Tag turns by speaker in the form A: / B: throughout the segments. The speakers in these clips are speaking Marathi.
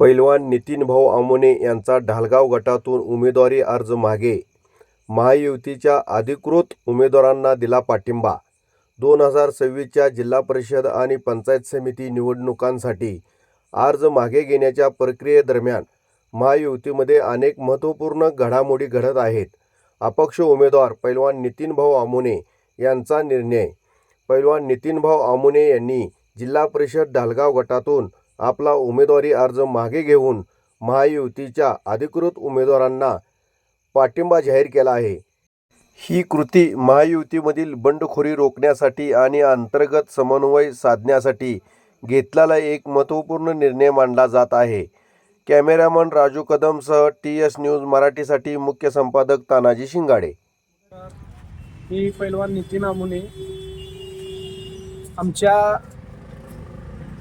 A: पैलवान नितीनभाऊ आमोणे आमोने यांचा ढालगाव गटातून उमेदवारी अर्ज मागे. महायुतीच्या अधिकृत उमेदवारांना दिला पाठिंबा. दोन हजार सव्वीसच्या जिल्हा परिषद आणि पंचायत समिती निवडणुकांसाठी अर्ज मागे घेण्याच्या प्रक्रियेदरम्यान महायुतीमध्ये अनेक महत्त्वपूर्ण घडामोडी घडत आहेत. अपक्ष उमेदवार पैलवान नितीनभाऊ आमोणे आमोने यांचा निर्णय. पैलवान नितीनभाऊ आमोणे आमोने यांनी जिल्हा परिषद ढालगाव गटातून आपला उमेदवारी अर्ज मागे घेऊन महायुतीच्या अधिकृत उमेदवारांना पाठिंबा जाहीर केला आहे. ही कृती महायुतीमधील बंडखोरी रोखण्यासाठी आणि अंतर्गत समन्वय साधण्यासाठी घेतलेला एक महत्त्वपूर्ण निर्णय मानला जात आहे. कॅमेरामन राजू कदमसह टी एस न्यूज मराठीसाठी मुख्य संपादक तानाजी शिंगाडे.
B: मी पैलवान नितीन आमुने आमच्या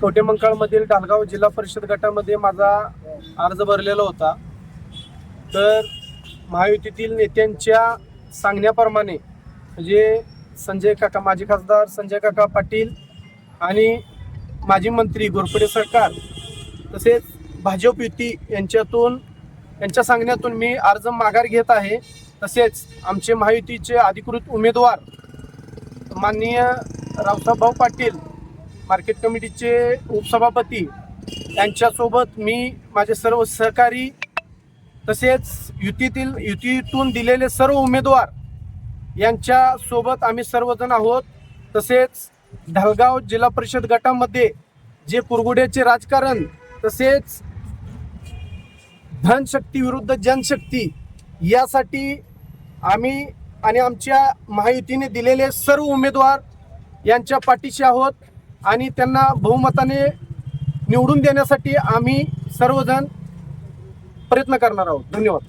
B: कवटेमंकाळमधील डालगाव जिल्हा परिषद गटामध्ये माझा अर्ज भरलेला होता. तर महायुतीतील नेत्यांच्या सांगण्याप्रमाणे म्हणजे संजय काका माजी खासदार संजय काका पाटील आणि माजी मंत्री घोरपडे सरकार तसेच भाजप युती यांच्यातून यांच्या सांगण्यातून मी अर्ज माघार घेत आहे. तसेच आमचे महायुतीचे अधिकृत उमेदवार माननीय रावसाहेब भाऊ पाटील मार्केट कमिटीचे उपसभापती यांच्यासोबत मी माझे सर्व सहकारी तसेच युतीतील युतीतून दिलेले सर्व उमेदवार यांच्यासोबत आम्ही सर्वजण आहोत. तसेच ढालगाव जिल्हा परिषद गटामध्ये जे कुरगुड्याचे राजकारण तसेच धनशक्ती विरुद्ध जनशक्ती यासाठी आम्ही आणि आमच्या महायुतीने दिलेले सर्व उमेदवार यांच्या पाठीशी आहोत. आणि त्यांना बहुमताने निवडून देण्यासाठी आम्ही सर्वजण प्रयत्न करणार आहोत. धन्यवाद.